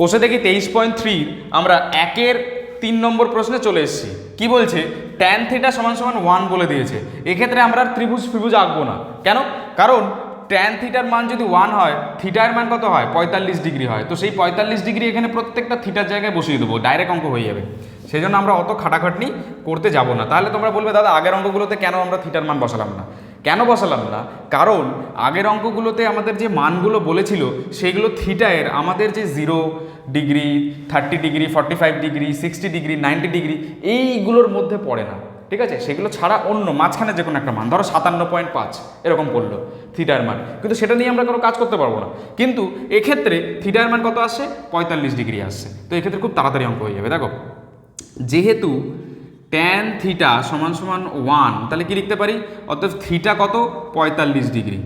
কোষে দেখি তেইশ পয়েন্ট থ্রি আমরা একের তিন নম্বর প্রশ্নে চলে এসেছি। কি বলছে? ট্যান থিটা সমান সমান ওয়ান বলে দিয়েছে। এক্ষেত্রে আমরা ত্রিভুজ ফ্রিভুজ আঁকবো না। কেন? কারণ ট্যান থিটার মান যদি ওয়ান হয় থিটার মান কত হয়? পঁয়তাল্লিশ ডিগ্রি হয়। তো সেই পঁয়তাল্লিশ ডিগ্রি এখানে প্রত্যেকটা থিটার জায়গায় বসিয়ে দেবো। ডাইরেক্ট অঙ্ক হয়ে যাবে। সেই জন্য আমরা অত খাটাখাটনি করতে যাব না। তাহলে তোমরা বলবে, দাদা, আগের অঙ্কগুলোতে কেন আমরা থিটার মান বসালাম না? কেন বসালাম না? কারণ আগের অঙ্কগুলোতে আমাদের যে মানগুলো বলেছিল, সেগুলো থিটায়ের আমাদের যে zero degree thirty degree forty five degree sixty degree ninety degree এইগুলোর মধ্যে পড়ে না। ঠিক আছে? সেগুলো ছাড়া অন্য, মাঝখানে যে কোনো একটা মান, ধরো সাতান্ন পয়েন্ট পাঁচ, এরকম পড়ল থিটার মান। কিন্তু সেটা নিয়ে আমরা কোনো কাজ করতে পারব না। কিন্তু এক্ষেত্রে থিটার মান কত আসে? পঁয়তাল্লিশ ডিগ্রি আসছে। তো এক্ষেত্রে খুব তাড়াতাড়ি অঙ্ক হয়ে যাবে, দেখো। যেহেতু ট্যান থিটা সমান সমান ওয়ান তাহলে কি লিখতে পারি? অর্থাৎ থিটা কত? পঁয়তাল্লিশ ডিগ্রি।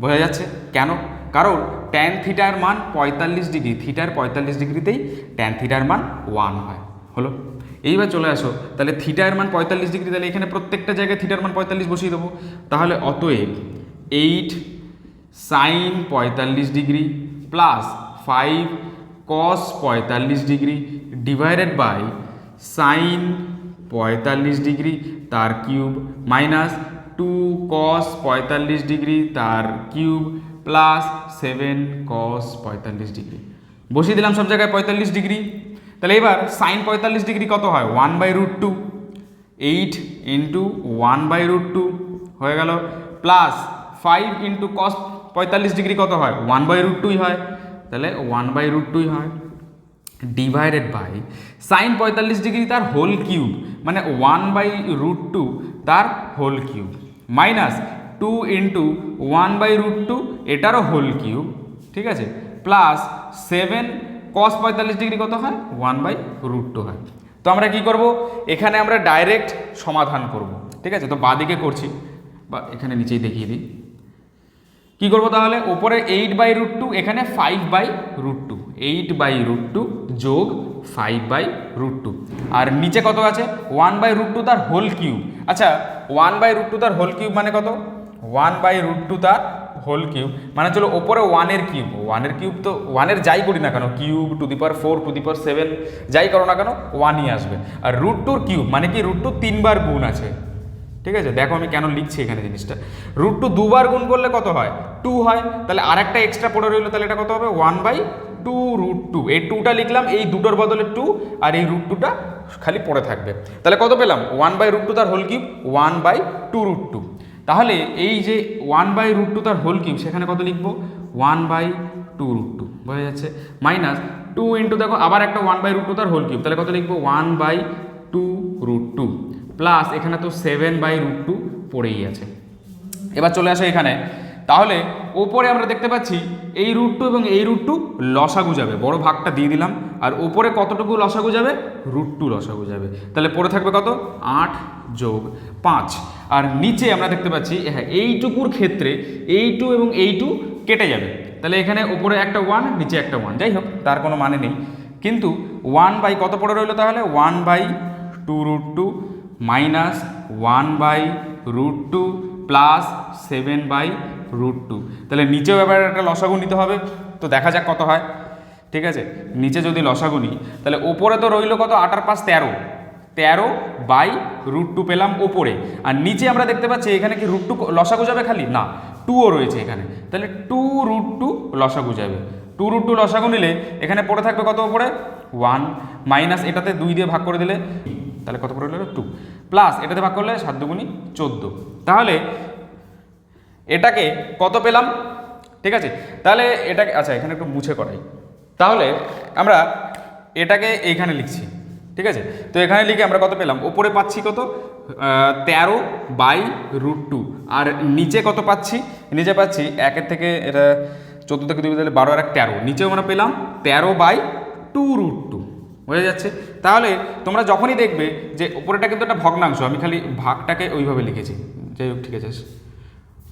বোঝা যাচ্ছে? কেন? কারণ ট্যান থিটার মান পঁয়তাল্লিশ ডিগ্রি। থিটার পঁয়তাল্লিশ ডিগ্রিতেই ট্যান থিটার মান ওয়ান হয়। হলো? এইবার চলে আসো। তাহলে থিটার মান পঁয়তাল্লিশ ডিগ্রি, তাহলে এখানে প্রত্যেকটা জায়গায় থিটার মান পঁয়তাল্লিশ বসিয়ে দেবো। তাহলে অতএব এইট সাইন পঁয়তাল্লিশ ডিগ্রি প্লাস ফাইভ কস পঁয়তাল্লিশ ডিগ্রি ডিভাইডেড বাই সাইন পঁয়তাল্লিশ ডিগ্রি, তার কিউব মাইনাস টু কস পঁয়তাল্লিশ ডিগ্রি, তার কিউব প্লাস সেভেন কস পঁয়তাল্লিশ ডিগ্রি। বসিয়ে দিলাম সব জায়গায় পঁয়তাল্লিশ ডিগ্রি। তাহলে এবার সাইন পঁয়তাল্লিশ ডিগ্রি কত হয়? One by root two eight into one by root two হয়ে গেল। প্লাস ফাইভ ইন্টু কস পঁয়তাল্লিশ ডিগ্রি কত হয়? ওয়ান বাই রুট টুই হয়। তাহলে ওয়ান বাই রুট টুই হয়। ডিভাইডেড বাই সাইন পঁয়তাল্লিশ ডিগ্রি তার হোল কিউব মানে ওয়ান বাই রুট টু তার whole cube minus two into one by root two এটারও হোল কিউব ঠিক আছে? প্লাস সেভেন কস পঁয়তাল্লিশ ডিগ্রি কত হয়? ওয়ান বাই রুট টু হয়। তো আমরা কি করব? এখানে আমরা ডাইরেক্ট সমাধান করব, ঠিক আছে? তো বাদিকে করছি, বা এখানে নিচেই দেখিয়ে দিই। কি করব তাহলে? ওপরে এইট বাই রুট টু এখানে five by root eight by root two যোগ ফাইভ বাই রুট টু আর নিচে কত আছে? ওয়ান বাই রুট টু তার হোল কিউব আচ্ছা ওয়ান বাই রুট টু তার হোল কিউব মানে কত? ওয়ান বাই রুট টু তার হোল কিউব মানে চলো ওপরে ওয়ানের কিউব ওয়ানের কিউব তো ওয়ানের যাই করি না কেন? Cube to the power four to the power seven যাই করো না কেন? ওয়ানই আসবে। আর রুট টুর কিউব মানে কি? রুট টু তিনবার গুণ আছে। ঠিক আছে? দেখো আমি কেন লিখছি এখানে জিনিসটা। রুট টু দুবার গুণ করলে কত হয়? টু হয়। তাহলে আরেকটা এক্সট্রা পড়ে রইল, তাহলে এটা কত হবে? One by two root two. এই টুটা লিখলাম, এই দুটোর বদলে টু, আর এই রুট টুটা খালি পড়ে থাকবে। তাহলে কত পেলাম? ওয়ান বাই রুট টু তার whole cube, one by two root two. তাহলে এই যে ওয়ান বাই রুট টু তার হোল কিউব, সেখানে কত লিখব? One by two root two. বোঝা যাচ্ছে? মাইনাস টু ইন্টু, দেখো, আবার একটা ওয়ান বাই রুট টু তার হোল কিউব। তাহলে কত লিখব? One by two root two. Plus এখানে তো সেভেন বাই রুট টু পড়েই আছে। এবার চলে আসে এখানে। তাহলে ওপরে আমরা দেখতে পাচ্ছি এই রুট টু এবং এই রুট টু লসাগু যাবে। বড় ভাগটা দিয়ে দিলাম। আর ওপরে কতটুকু লসাগু যাবে? রুট টু লসাগু যাবে। তাহলে পড়ে থাকবে কত? আট যোগ পাঁচ। আর নিচে আমরা দেখতে পাচ্ছি হ্যাঁ এইটুকুর ক্ষেত্রে এই টু এবং এই টু কেটে যাবে। তাহলে এখানে ওপরে একটা ওয়ান নিচে একটা ওয়ান যাই হোক, তার কোনো মানে নেই। কিন্তু ওয়ান বাই কত পড়ে রইল তাহলে? One by two root two minus one by root two plus seven by root two তাহলে নিচেও এবার একটা লসাগু নিতে হবে, তো দেখা যাক কত হয়। ঠিক আছে? নিচে যদি লসাগু নিই, তাহলে ওপরে তো রইল কত? আটার পাঁচ তেরো। তেরো বাই রুট টু পেলাম ওপরে। আর নিচে আমরা দেখতে পাচ্ছি, এখানে কি রুট টু লসাগু যাবে খালি? না টুও রয়েছে এখানে। তাহলে টু রুট টু লসাগু যাবে। টু রুট টু লসাগু নিলে এখানে পড়ে থাকবে কত ওপরে? ওয়ান মাইনাস এটাতে দুই দিয়ে ভাগ করে দিলে, তাহলে কত পড়ে গেলো টু প্লাস এটাতে ভাগ করলে সাত দুগুণি চোদ্দ। তাহলে এটাকে কত পেলাম? ঠিক আছে? তাহলে এটাকে আচ্ছা এখানে একটু মুছে করাই। তাহলে আমরা এটাকে এইখানে লিখছি। ঠিক আছে? তো এখানে লিখে আমরা কত পেলাম? ওপরে পাচ্ছি কত? তেরো বাই রুট টু। আর নিচে কত পাচ্ছি? নিচে পাচ্ছি একের থেকে এটা চোদ্দ থেকে দুই, তাহলে বারো আর এক তেরো। নিচেও আমরা পেলাম তেরো বাই টু রুট বোঝা যাচ্ছে? তাহলে তোমরা যখনই দেখবে যে ওপরেটা কিন্তু একটা ভগ্নাংশ, আমি খালি ভাগটাকে ওইভাবে লিখেছি। যাই হোক, ঠিক আছে।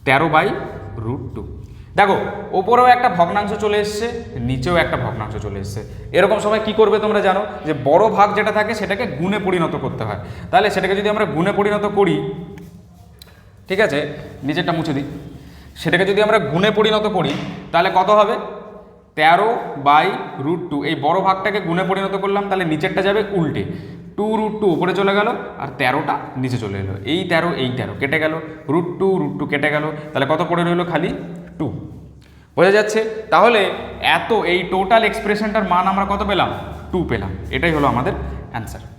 তেরো বাই রুট টু। দেখো, ওপরেও একটা ভগ্নাংশ চলে এসছে, নিচেও একটা ভগ্নাংশ চলে এসছে। এরকম সময় কি করবে তোমরা জানো? যে বড় ভাগ যেটা থাকে সেটাকে গুণে পরিণত করতে হয়। তাহলে সেটাকে যদি আমরা গুণে পরিণত করি, ঠিক আছে, নিচেরটা মুছে দিই। সেটাকে যদি আমরা গুণে পরিণত করি, তাহলে কত হবে? তেরো বাই রুট টু। এই বড় ভাগটাকে গুণে পরিণত করলাম, তাহলে নিচেরটা যাবে উল্টে। টু রুট টু উপরে চলে গেল, আর তেরোটা নিচে চলে এলো। এই তেরো এই তেরো, কেটে গেল। রুট টু রুট টু কেটে গেল। তাহলে কত পড়ে রইল খালি? টু। বোঝা যাচ্ছে? তাহলে এত এই টোটাল এক্সপ্রেশনটার মান আমরা কত পেলাম? টু পেলাম। এটাই হলো আমাদের অ্যান্সার।